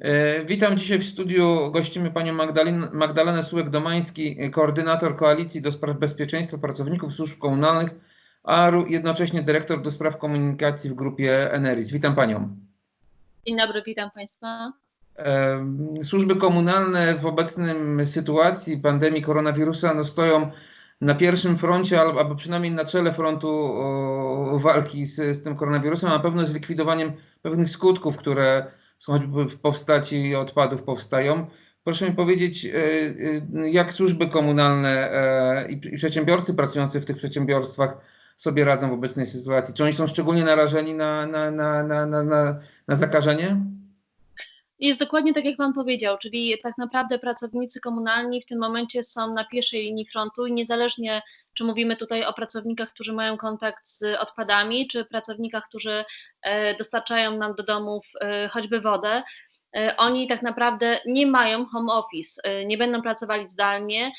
E, Witam dzisiaj w studiu. Gościmy panią Magdalin, Magdalenę Sułek-Domański, koordynator Koalicji do Spraw Bezpieczeństwa Pracowników Służb Komunalnych, a jednocześnie dyrektor do spraw komunikacji w grupie Eneris. Witam panią. Dzień dobry, witam Państwa. E, Służby komunalne w obecnym sytuacji pandemii koronawirusa no, stoją na pierwszym froncie, albo, przynajmniej na czele frontu walki z, z tym koronawirusem, a na pewno z likwidowaniem pewnych skutków, które choćby w postaci odpadów powstają. Proszę mi powiedzieć, e, e, jak służby komunalne e, i przedsiębiorcy pracujący w tych przedsiębiorstwach sobie radzą w obecnej sytuacji? Czy oni są szczególnie narażeni na, na, na, na, na, na, na zakażenie? Jest dokładnie tak, jak Pan powiedział, czyli tak naprawdę pracownicy komunalni w tym momencie są na pierwszej linii frontu i niezależnie, czy mówimy tutaj o pracownikach, którzy mają kontakt z odpadami, czy pracownikach, którzy e, dostarczają nam do domów e, choćby wodę, e, oni tak naprawdę nie mają home office, nie będą pracowali zdalnie,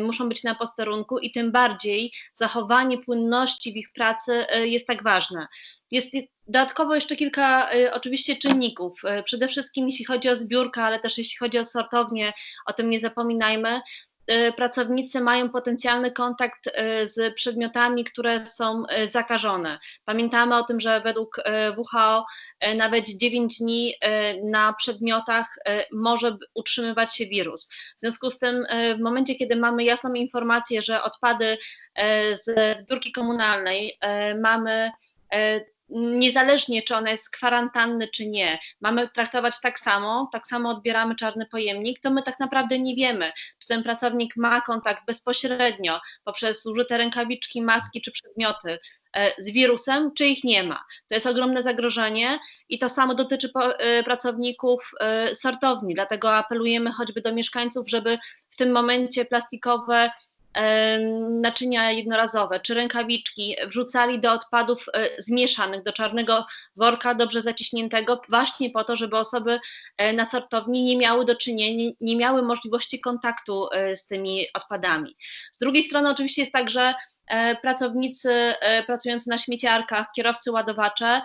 muszą być na posterunku i tym bardziej zachowanie płynności w ich pracy jest tak ważne. Jest dodatkowo jeszcze kilka y, oczywiście czynników. Y, Przede wszystkim jeśli chodzi o zbiórkę, ale też jeśli chodzi o sortownię, o tym nie zapominajmy. y, Pracownicy mają potencjalny kontakt z przedmiotami, które są zakażone. Pamiętamy o tym, że według WHO nawet 9 dni na przedmiotach może utrzymywać się wirus. W związku z tym, w momencie, kiedy mamy jasną informację, że odpady z zbiórki komunalnej mamy niezależnie czy ona jest z kwarantanny, czy nie, mamy traktować tak samo, tak samo odbieramy czarny pojemnik, to my tak naprawdę nie wiemy, czy ten pracownik ma kontakt bezpośrednio poprzez użyte rękawiczki, maski czy przedmioty e, z wirusem, czy ich nie ma. To jest ogromne zagrożenie i to samo dotyczy e, pracowników e, sortowni, dlatego apelujemy choćby do mieszkańców, żeby w tym momencie plastikowe naczynia jednorazowe czy rękawiczki wrzucali do odpadów e, zmieszanych, do czarnego worka dobrze zaciśniętego, właśnie po to, żeby osoby e, na sortowni nie miały do czynienia, nie- miały możliwości kontaktu e, z tymi odpadami. Z drugiej strony oczywiście jest tak, że pracownicy pracujący na śmieciarkach, kierowcy ładowacze,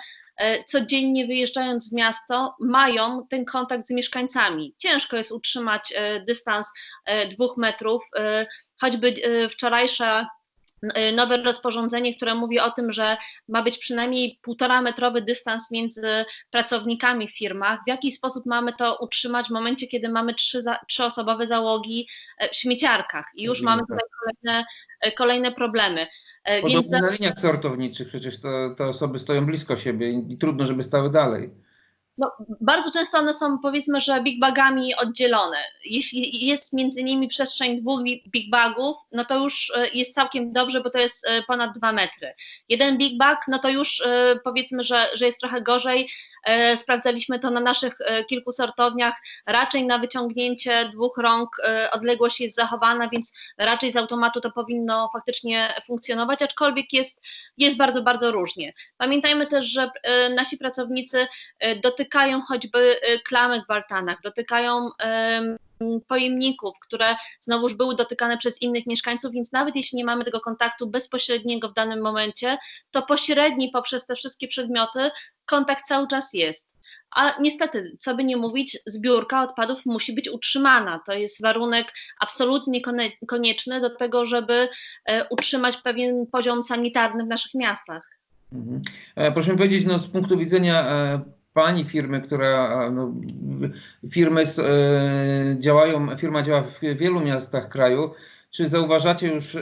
codziennie wyjeżdżając w miasto, mają ten kontakt z mieszkańcami. Ciężko jest utrzymać dystans dwóch metrów. Choćby e, wczorajsze e, nowe rozporządzenie, które mówi o tym, że ma być przynajmniej półtora metrowy dystans między pracownikami w firmach. W jaki sposób mamy to utrzymać w momencie, kiedy mamy trzy za, trzyosobowe załogi e, w śmieciarkach i już mamy tutaj kolejne, e, kolejne problemy. E, Więc Podobnie na liniach sortowniczych przecież to, te osoby stoją blisko siebie i trudno, żeby stały dalej. No, bardzo często one są powiedzmy, że big bagami oddzielone. Jeśli jest między nimi przestrzeń dwóch bi- big bagów, no to już e, jest całkiem dobrze, bo to jest e, ponad dwa metry. Jeden big bag, no to już e, powiedzmy, że, że jest trochę gorzej. Sprawdzaliśmy to na naszych kilku sortowniach. Raczej na wyciągnięcie dwóch rąk odległość jest zachowana, więc raczej z automatu to powinno faktycznie funkcjonować, aczkolwiek jest, jest bardzo, bardzo różnie. Pamiętajmy też, że nasi pracownicy e, dotykają choćby e, klamek w altanach, dotykają em, pojemników, które znowuż były dotykane przez innych mieszkańców, więc nawet jeśli nie mamy tego kontaktu bezpośredniego w danym momencie, to pośredni poprzez te wszystkie przedmioty kontakt cały czas jest. A niestety, co by nie mówić, zbiórka odpadów musi być utrzymana. To jest warunek absolutnie konieczny do tego, żeby e, utrzymać pewien poziom sanitarny w naszych miastach. Mhm. E, Proszę mi powiedzieć, no, z punktu widzenia e, pani firmy, która no, firmy e, działają, firma działa w wielu miastach kraju, czy zauważacie już e,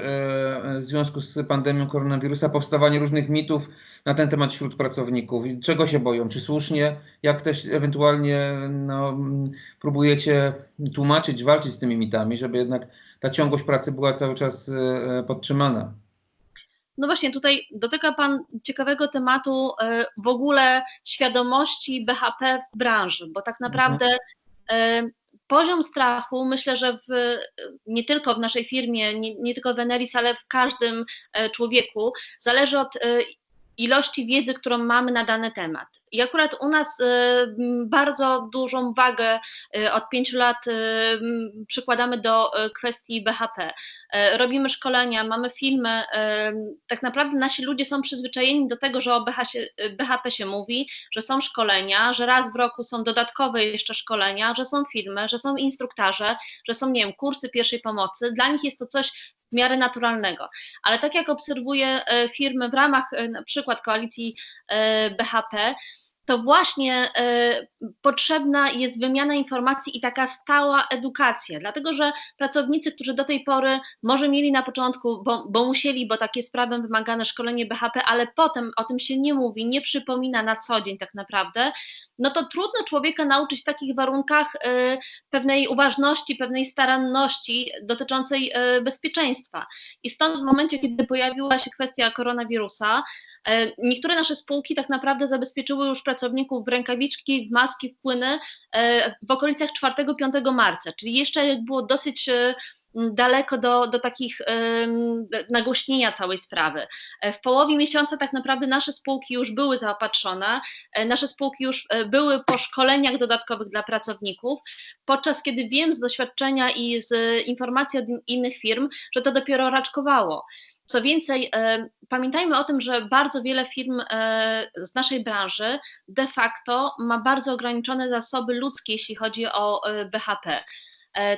w związku z pandemią koronawirusa powstawanie różnych mitów na ten temat wśród pracowników? Czego się boją? Czy słusznie? Jak też ewentualnie no, próbujecie tłumaczyć, walczyć z tymi mitami, żeby jednak ta ciągłość pracy była cały czas e, podtrzymana? No właśnie, tutaj dotyka Pan ciekawego tematu e, w ogóle świadomości BHP w branży, bo tak naprawdę e, poziom strachu, myślę, że w, nie tylko w naszej firmie, nie, nie tylko w Eneris, ale w każdym e, człowieku, zależy od ilości wiedzy, którą mamy na dany temat. I akurat u nas y, bardzo dużą wagę y, od pięciu lat y, przykładamy do kwestii BHP. Robimy szkolenia, mamy filmy. Tak naprawdę nasi ludzie są przyzwyczajeni do tego, że o BHP się mówi, że są szkolenia, że raz w roku są dodatkowe jeszcze szkolenia, że są filmy, że są instruktaże, że są, nie wiem, kursy pierwszej pomocy. Dla nich jest to coś w miarę naturalnego. Ale tak jak obserwuję firmy w ramach na przykład koalicji BHP, to właśnie e, potrzebna jest wymiana informacji i taka stała edukacja, dlatego że pracownicy, którzy do tej pory może mieli na początku, bo, bo musieli, bo takie jest prawem wymagane szkolenie BHP, ale potem o tym się nie mówi, nie przypomina na co dzień tak naprawdę, no to trudno człowieka nauczyć w takich warunkach e, pewnej uważności, pewnej staranności dotyczącej e, bezpieczeństwa. I stąd w momencie, kiedy pojawiła się kwestia koronawirusa, niektóre nasze spółki tak naprawdę zabezpieczyły już pracowników w rękawiczki, w maski, w płyny e, w okolicach 4-5 marca, czyli jeszcze było dosyć e, daleko do, do takich em, nagłośnienia całej sprawy. E, W połowie miesiąca tak naprawdę nasze spółki już były zaopatrzone, e, nasze spółki już e, były po szkoleniach dodatkowych dla pracowników, podczas kiedy wiem z doświadczenia i z informacji od in- innych firm, że to dopiero raczkowało. Co więcej, e, pamiętajmy o tym, że bardzo wiele firm e, z naszej branży de facto ma bardzo ograniczone zasoby ludzkie, jeśli chodzi o e, BHP.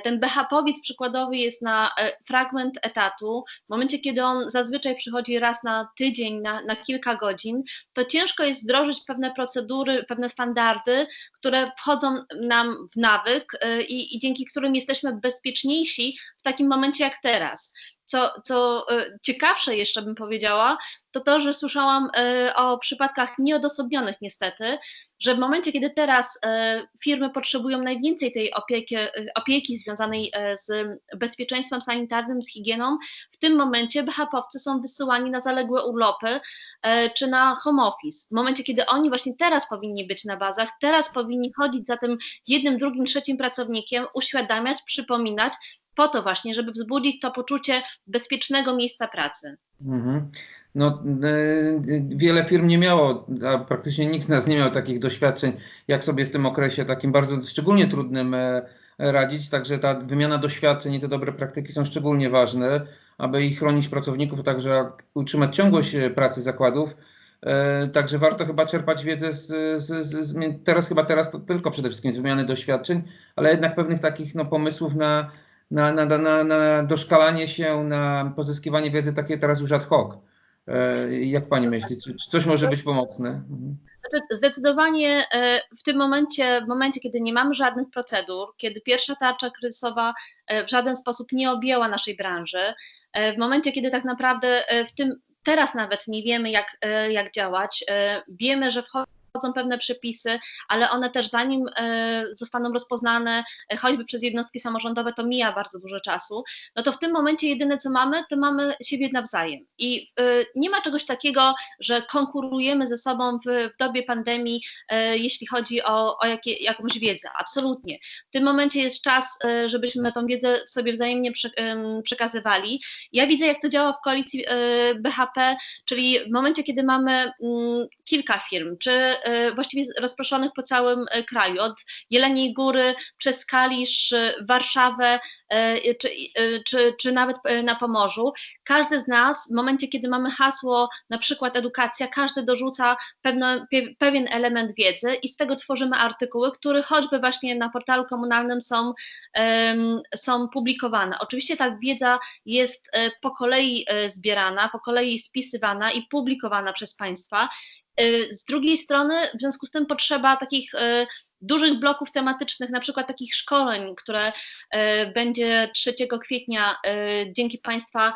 Ten BHP-owiec przykładowy jest na fragment etatu. W momencie, kiedy on zazwyczaj przychodzi raz na tydzień, na, na kilka godzin, to ciężko jest wdrożyć pewne procedury, pewne standardy, które wchodzą nam w nawyk i, i dzięki którym jesteśmy bezpieczniejsi w takim momencie jak teraz. Co, co e, ciekawsze jeszcze bym powiedziała, to to, że słyszałam e, o przypadkach nieodosobnionych niestety, że w momencie, kiedy teraz e, firmy potrzebują najwięcej tej opieki, opieki związanej z bezpieczeństwem sanitarnym, z higieną, w tym momencie BHP-owcy są wysyłani na zaległe urlopy czy na home office. W momencie, kiedy oni właśnie teraz powinni być na bazach, teraz powinni chodzić za tym jednym, drugim, trzecim pracownikiem, uświadamiać, przypominać, po to właśnie, żeby wzbudzić to poczucie bezpiecznego miejsca pracy. Mhm. No, e, wiele firm nie miało, a praktycznie nikt z nas nie miał takich doświadczeń, jak sobie w tym okresie takim bardzo szczególnie trudnym e, radzić. Także ta wymiana doświadczeń i te dobre praktyki są szczególnie ważne, aby ich chronić pracowników, także utrzymać ciągłość e, pracy zakładów. E, Także warto chyba czerpać wiedzę z, z, z teraz chyba teraz to tylko przede wszystkim z wymiany doświadczeń, ale jednak pewnych takich no, pomysłów na, na, na, na, na doszkalanie się, na pozyskiwanie wiedzy takie teraz już ad hoc. E, Jak pani myśli, czy, czy coś może być pomocne? Mhm. Znaczy, Zdecydowanie e, w tym momencie, w momencie, kiedy nie mamy żadnych procedur, kiedy pierwsza tarcza kryzysowa e, w żaden sposób nie objęła naszej branży, w momencie, kiedy tak naprawdę w tym teraz nawet nie wiemy, jak, jak działać, wiemy, że wchodzą pewne przepisy, ale one też zanim e, zostaną rozpoznane, e, choćby przez jednostki samorządowe, to mija bardzo dużo czasu, no to w tym momencie jedyne co mamy, to mamy siebie nawzajem. I e, nie ma czegoś takiego, że konkurujemy ze sobą w, dobie pandemii, jeśli chodzi o, o jakie, jakąś wiedzę. Absolutnie. W tym momencie jest czas, żebyśmy tą wiedzę sobie wzajemnie prze, em, przekazywali. Ja widzę, jak to działa w koalicji BHP, czyli w momencie, kiedy mamy mm, kilka firm, czy właściwie rozproszonych po całym e, kraju, od Jeleniej Góry przez Kalisz, e, Warszawę, e, czy, e, czy, czy nawet e, na Pomorzu, każdy z nas w momencie, kiedy mamy hasło, na przykład edukacja, każdy dorzuca pewne, pewien element wiedzy i z tego tworzymy artykuły, które choćby właśnie na portalu komunalnym są, są publikowane. Oczywiście ta wiedza jest e, po kolei e, zbierana, po kolei spisywana i publikowana przez państwa. E, Z drugiej strony, w związku z tym potrzeba takich e, dużych bloków tematycznych, na przykład takich szkoleń, które e, będzie 3 kwietnia dzięki Państwa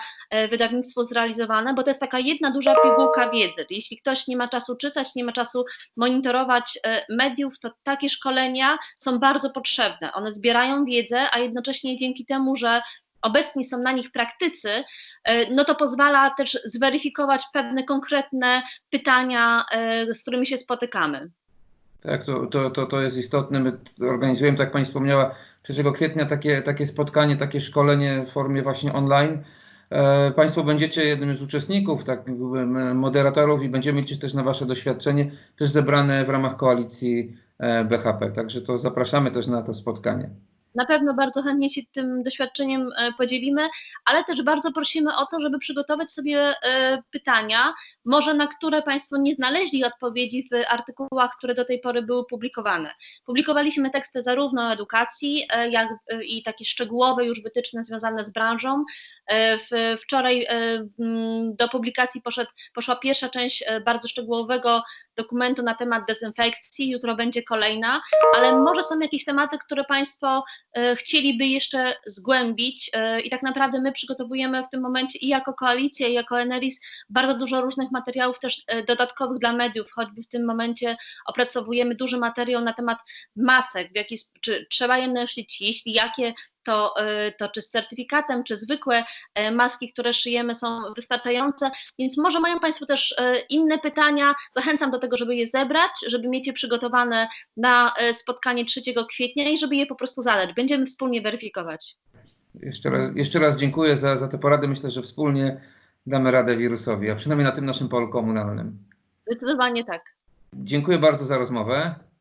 wydawnictwu zrealizowane, bo to jest taka jedna duża pigułka wiedzy. Jeśli ktoś nie ma czasu czytać, nie ma czasu monitorować mediów, to takie szkolenia są bardzo potrzebne. One zbierają wiedzę, a jednocześnie dzięki temu, że obecni są na nich praktycy, e, no to pozwala też zweryfikować pewne konkretne pytania, e, z którymi się spotykamy. Tak, to, to, to, to jest istotne. My organizujemy, tak jak Pani wspomniała, 3 kwietnia takie, takie spotkanie, takie szkolenie w formie właśnie online. e, Państwo będziecie jednym z uczestników, tak moderatorów i będziemy liczyć też na Wasze doświadczenie, też zebrane w ramach koalicji BHP. Także to zapraszamy też na to spotkanie. Na pewno bardzo chętnie się tym doświadczeniem e, podzielimy, ale też bardzo prosimy o to, żeby przygotować sobie e, pytania, może na które Państwo nie znaleźli odpowiedzi w artykułach, które do tej pory były publikowane. Publikowaliśmy teksty zarówno o edukacji, e, jak i takie szczegółowe już wytyczne związane z branżą. Wczoraj do publikacji poszedł, poszła pierwsza część bardzo szczegółowego dokumentu na temat dezynfekcji, jutro będzie kolejna, ale może są jakieś tematy, które Państwo chcieliby jeszcze zgłębić i tak naprawdę my przygotowujemy w tym momencie i jako koalicja, i jako Eneris bardzo dużo różnych materiałów też dodatkowych dla mediów, choćby w tym momencie opracowujemy duży materiał na temat masek, w jaki, czy trzeba je nosić, jeśli jakie to, to czy z certyfikatem, czy zwykłe maski, które szyjemy są wystarczające, więc może mają Państwo też inne pytania. Zachęcam do tego, żeby je zebrać, żeby mieć je przygotowane na spotkanie 3 kwietnia i żeby je po prostu zadać. Będziemy wspólnie weryfikować. Jeszcze raz, jeszcze raz dziękuję za, za te porady. Myślę, że wspólnie damy radę wirusowi, a przynajmniej na tym naszym polu komunalnym. Zdecydowanie tak. Dziękuję bardzo za rozmowę.